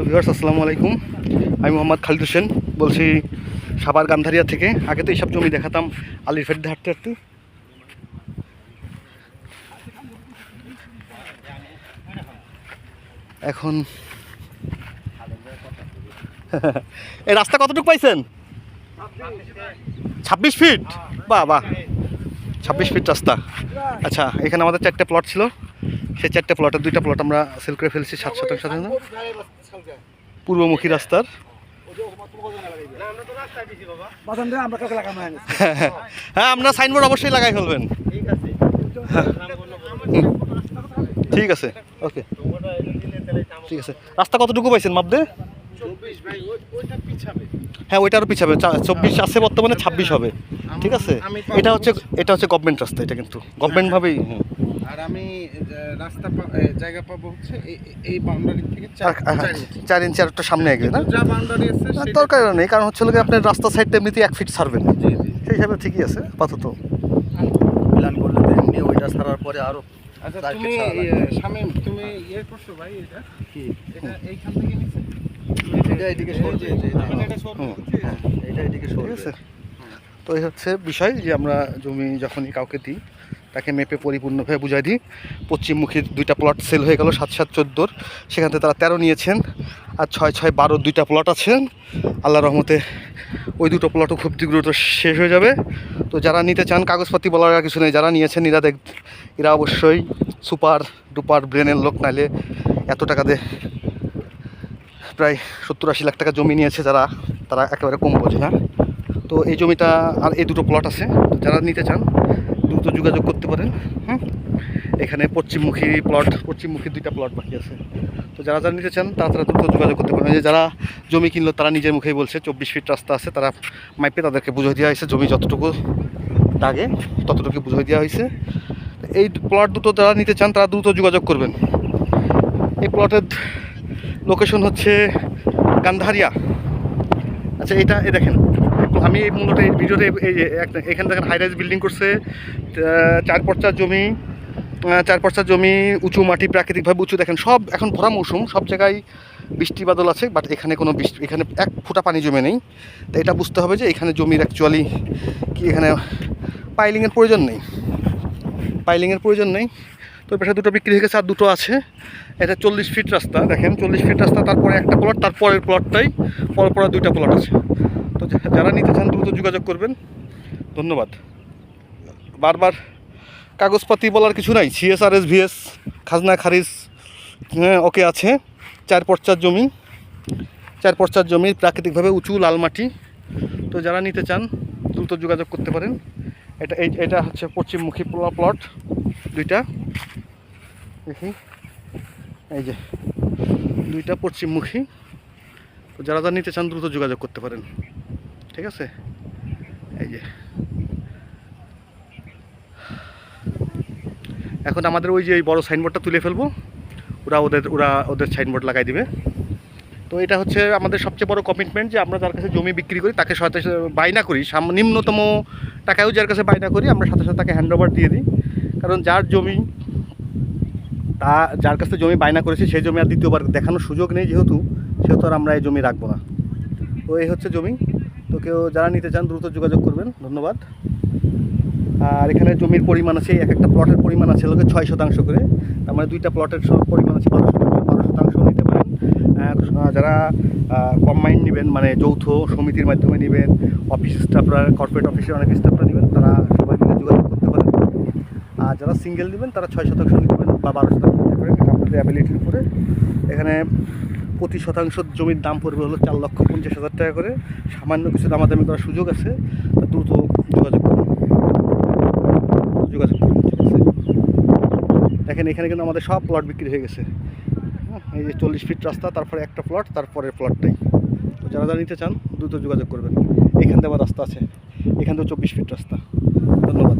তো ভিউয়ার্স আসসালামু আলাইকুম। আমি মোহাম্মদ খালিদ হোসেন, বলছি সাবার গান্ধারিয়া থেকে। আগে তো এইসব জমি দেখাতাম, আলির ফেটে হাঁটতে হাঁটতে। এখন এই রাস্তা কতটুকু পাইছেন? ছাব্বিশ ফিট? বাহ বাহ। ছাব্বিশ ফিট রাস্তা। আচ্ছা এখানে আমাদের চারটে প্লট ছিল। সেই চারটে প্লটের দুইটা প্লট আমরা সেল করে ফেলছি, সাত শতাংশ পূর্বমুখী রাস্তার। হ্যাঁ আপনার সাইনবোর্ড অবশ্যই লাগাই ফেলবেন। ঠিক আছে ওকে ঠিক আছে। রাস্তা কতটুকু পাইছেন মাপদে হ্যাঁ ওইটা আরও পিছাবে চব্বিশ আছে বর্তমানে ছাব্বিশ হবে। ঠিক আছে? এটা হচ্ছে এটা হচ্ছে গভর্নমেন্ট রাস্তা এটা কিন্তু। গভর্নমেন্টভাবেই হ্যাঁ আর আমি রাস্তা পা- জায়গা পাবো হচ্ছে এই- এই বাউন্ডারি থেকে চার ইঞ্চি। আর একটা সামনে এগিয়ে না? যা বাউন্ডারি আছে দরকার নেই কারণ হচ্ছে লোকে আপনার রাস্তা সাইডটা এমনিতেই এক ফিট ছাড়বেন জি জি। সেই হিসাবে ঠিকই আছে আপাতত। প্ল্যান করলে তো এমনি ওইটা ছাড়ার পরে আরও আচ্ছা তুমি শামীম তুমি ইয়ে করছ ভাই এটা? কি? এটা এইখান থেকে নিচে? এটা এদিকে সরবে এটা সরবে? হ্যাঁ, এটা এদিকে ঠিক আছে। তো এই হচ্ছে বিষয় যে আমরা জমি যখনই কাউকে দিই তাকে মেপে পরিপূর্ণভাবে বুঝাই দিই। পশ্চিমমুখী দুইটা প্লট সেল হয়ে গেল সাত সাত চোদ্দোর। সেখান থেকে তারা তেরো নিয়েছেন আর ছয় ছয় বারো দুইটা প্লট আছেন আল্লাহ রহমতে ওই দুটো প্লটও খুব দ্রুত শেষ হয়ে যাবে। তো যারা নিতে চান কাগজপাতি বলার আর কিছু নেই, যারা নিয়েছেন, এরা দেখ, এরা অবশ্যই সুপার ডুপার ব্রেনের লোক, নাইলে এত টাকা দিয়ে প্রায় সত্তর আশি লাখ টাকা জমি নিয়েছে যারা, তারা একেবারে কম বোঝে না। তো এই জমিটা আর এই দুটো প্লট আছে। যারা নিতে চান দ্রুত যোগাযোগ করতে পারেন, হুম? এখানে পশ্চিমমুখী প্লট পশ্চিমমুখী দুইটা প্লট বাকি আছে। তো যারা যারা নিতে চান তারা তারা দ্রুত যোগাযোগ করতে পারেন। যে যারা জমি কিনলো, তারা নিজের মুখেই বলছে, চব্বিশ ফিট রাস্তা আছে, তারা মাইপে তাদেরকে বুঝিয়ে দেওয়া হয়েছে, জমি যতটুকু দাগে, ততটুকু বুঝিয়ে দেওয়া হয়েছে। এই প্লট দুটো যারা নিতে চান, তারা দ্রুত যোগাযোগ করবেন। এই প্লটের লোকেশন হচ্ছে গান্ধারিয়া। আচ্ছা এটা, এ দেখেন। আমি মূলত এই ভিডিওতে এই এখানে দেখেন হাই রাইজ বিল্ডিং করছে চার পর্চার জমি চার পর্চার জমি, উঁচু মাটি, প্রাকৃতিকভাবে উঁচু দেখেন, সব এখন ভরা মৌসুম, সব জায়গায় বৃষ্টি বাদল আছে বাট এখানে কোনো বৃষ্টি এখানে এক ফোঁটা পানি জমে নেই। তো এটা বুঝতে হবে যে এখানে জমির অ্যাকচুয়ালি কি এখানে পাইলিংয়ের প্রয়োজন নেই। পাইলিংয়ের প্রয়োজন নেই। তো পেশা দুটো বিক্রি হয়ে গেছে আর দুটো আছে। এটা চল্লিশ ফিট রাস্তা, দেখেন, চল্লিশ ফিট রাস্তা, তারপরে একটা প্লট তারপরের প্লটটাই পর পর দুইটা প্লট আছে। তো যারা নিতে চান দ্রুত যোগাযোগ করবেন। ধন্যবাদ। বারবার কাগজপাতি বলার কিছু নাই। সিএসআরএস ভিএস খাজনা খারিজ হ্যাঁ ওকে আছে। চার পর্চার জমি। চার পর্চার জমি প্রাকৃতিকভাবে উঁচু লাল মাটি। তো যারা নিতে চান, দ্রুত যোগাযোগ করতে পারেন। এটা, এই, এটা হচ্ছে পশ্চিমমুখী প্ল- প্লট দুইটা। দেখি। এই যে, দুইটা পশ্চিমমুখী। তো যারা যারা নিতে চান, দ্রুত যোগাযোগ করতে পারেন। ঠিক আছে? এই যে। এখন আমাদের ওই যে এই বড় সাইনবোর্ডটা তুলে ফেলব। ওরা ওদের ওরা ওদের সাইনবোর্ড লাগাই দিবে। তো এটা হচ্ছে আমাদের সবচেয়ে বড় কমিটমেন্ট যে আমরা যার কাছে জমি বিক্রি করি, তাকে সাথে বায়না করি। নিম্নতম টাকায়ও যার কাছে বায়না করি, আমরা সাথে সাথে তাকে হ্যান্ড ওভার দিয়ে দিই। কারণ যার জমি, তা, যার কাছে জমি বায়না করেছি সেই জমি আর দ্বিতীয়বার দেখানোর সুযোগ নেই যেহেতু, সেহেতু আর আমরা এই জমি রাখব না। তো এই হচ্ছে জমি। তো কেউ যারা নিতে চান দ্রুত যোগাযোগ করবেন, ধন্যবাদ। আর এখানে জমির পরিমাণ আছে, এক একটা প্লটের পরিমাণ আছে, লোকে ছয় শতাংশ করে। তার মানে দুইটা প্লটের পরিমাণ আছে, বারো শতাংশ বারো শতাংশ নিতে পারেন। যারা কম্বাইন নেবেন মানে যৌথ সমিতির মাধ্যমে নেবেন অফিস স্টাফরা কর্পোরেট অফিসের অনেক স্টাফরা নেবেন, তারা সবাই মিলে যোগাযোগ করতে পারেন। আর যারা সিঙ্গেল নেবেন, তারা ছয় শতাংশ নিতে পারেন বা বারো শতাংশ নিতে পারেন আপনাদের অ্যাবিলিটির উপরে। এখানে প্রতি শতাংশ জমির দাম পড়বে হলো চার লক্ষ পঞ্চাশ হাজার টাকা করে। সামান্য কিছু দামাদামি করার সুযোগ আছে দ্রুত যোগাযোগ করুন। যোগাযোগ করুন ঠিক আছে? দেখেন এখানে কিন্তু আমাদের সব প্লট বিক্রি হয়ে গেছে। হ্যাঁ, এই যে চল্লিশ ফিট রাস্তা তারপরে একটা প্লট তারপরের প্লটটাই তো যারা যারা নিতে চান দ্রুত যোগাযোগ করবেন। এখান থেকে আবার রাস্তা আছে। এখান থেকে চব্বিশ ফিট রাস্তা। ধন্যবাদ।